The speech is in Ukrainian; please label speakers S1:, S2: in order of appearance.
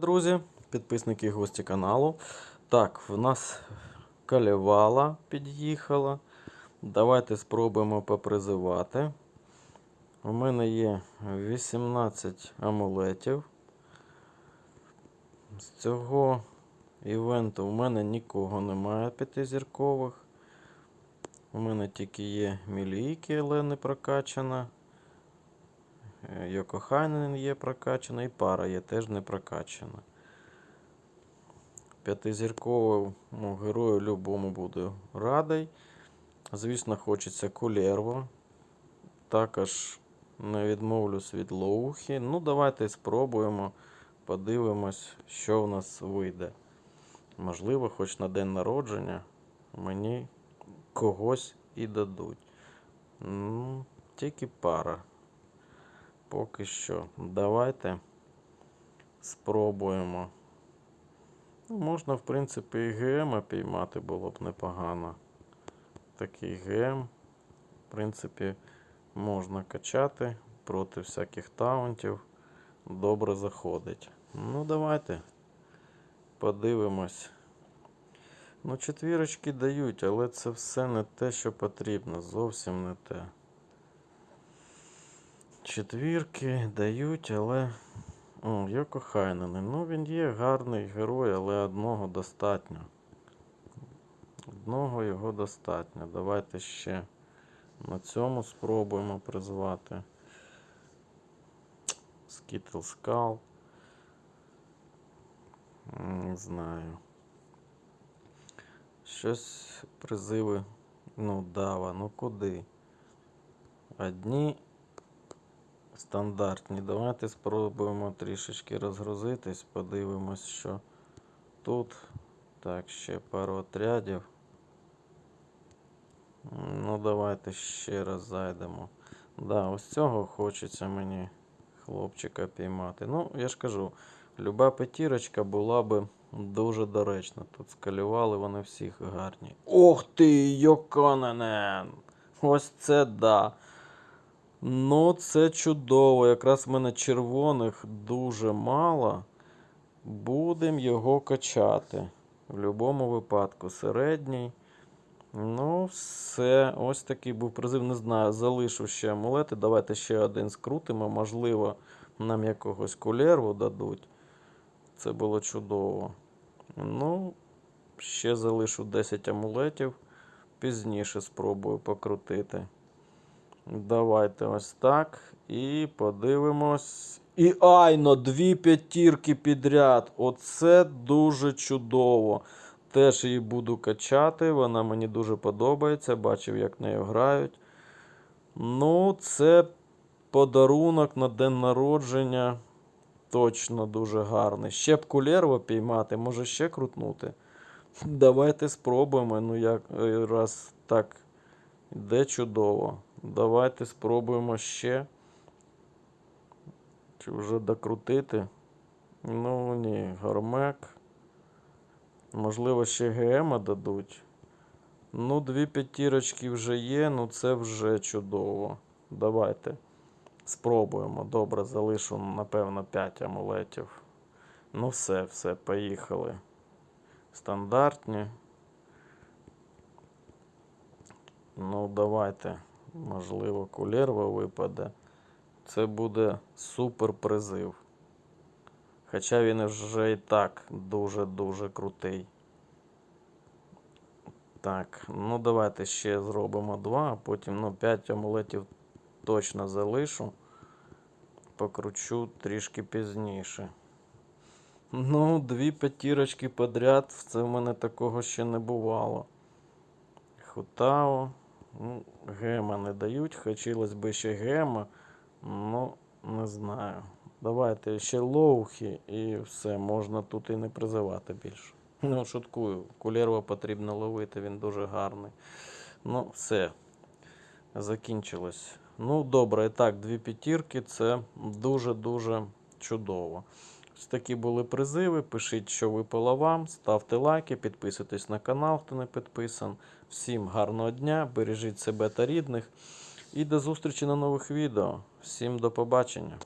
S1: Друзі, підписники і гості каналу. Так, в нас калівала під'їхала. Давайте спробуємо попризивати. У мене є 18 амулетів. З цього івенту у мене нікого немає п'ятизіркових. У мене тільки є мілійки, але не прокачана. Е, Йокохайнен є прокачана і пара є теж не прокачана. П'ятизірковому герою любому буду радий. Звісно, хочеться кулерво. Також не відмовлюсь від лоухи. Ну, давайте спробуємо, подивимось, що в нас вийде. Можливо, хоч на день народження мені когось і дадуть. Ну, тільки пара. Поки що. Давайте спробуємо. Ну, можна, в принципі, і ГМ піймати було б непогано. Такий ГМ, в принципі, можна качати проти всяких таунтів. Добре заходить. Ну, давайте подивимось. Ну, четвірочки дають, але це все не те, що потрібно. Зовсім не те. Четвірки дають, але. О, Йоко Хайнене. Ну, він є гарний герой, але одного достатньо. Одного його достатньо. Давайте ще на цьому спробуємо призвати. Скітл Скал. Не знаю. Щось призиви. Ну, дава, ну куди? Одні стандартні. Давайте спробуємо трішечки розгрузитись, подивимось, що тут. Так, ще пару отрядів. Ну, давайте ще раз зайдемо. Да, ось цього хочеться мені хлопчика піймати. Ну, я ж кажу, люба п'ятірочка була би дуже доречна. Тут скалювали вони всіх гарні. Ох ти, Йоконенен! Ось це да. Ну, це чудово. Якраз в мене червоних дуже мало. Будемо його качати. В будь-якому випадку. Середній. Ну, все. Ось такий був призив. Не знаю, залишу ще амулети. Давайте ще один скрутимо. Можливо, нам якогось кулерву дадуть. Це було чудово. Ну, ще залишу 10 амулетів. Пізніше спробую покрутити. Давайте ось так. І подивимось. І айно, дві п'ятірки підряд. Оце дуже чудово. Теж її буду качати. Вона мені дуже подобається. Бачив, як нею грають. Ну, це подарунок на день народження. Точно дуже гарний. Ще б кулерво піймати, може ще крутнути. Давайте спробуємо. Ну, як е, раз так йде чудово. Давайте спробуємо ще. Чи вже докрутити? Ну ні, гармек. Можливо, ще ГМ дадуть. Ну, дві п'ятірочки вже є, ну це вже чудово. Давайте спробуємо. Добре, залишу, напевно, 5 амулетів. Ну, все, все, поїхали. Стандартні. Ну, давайте. Можливо, кулерва випаде. Це буде супер призив. Хоча він вже і так дуже-дуже крутий. Так, ну давайте ще зробимо два, а потім ну, 5 амулетів точно залишу. Покручу трішки пізніше. Ну, дві п'ятірочки подряд. Це в мене такого ще не бувало. Хутао. Ну, гема не дають. Хотілося б ще гема. Ну, не знаю. Давайте ще лоухи і все, можна тут і не призивати більше. Ну, шуткую, кулерва потрібно ловити, він дуже гарний. Ну, все. Закінчилось. Ну, добре, і так, дві п'ятірки це дуже-дуже чудово. Ось такі були призиви. Пишіть, що випало вам, ставте лайки, підписуйтесь на канал, хто не підписан. Всім гарного дня, бережіть себе та рідних. І до зустрічі на нових відео. Всім до побачення.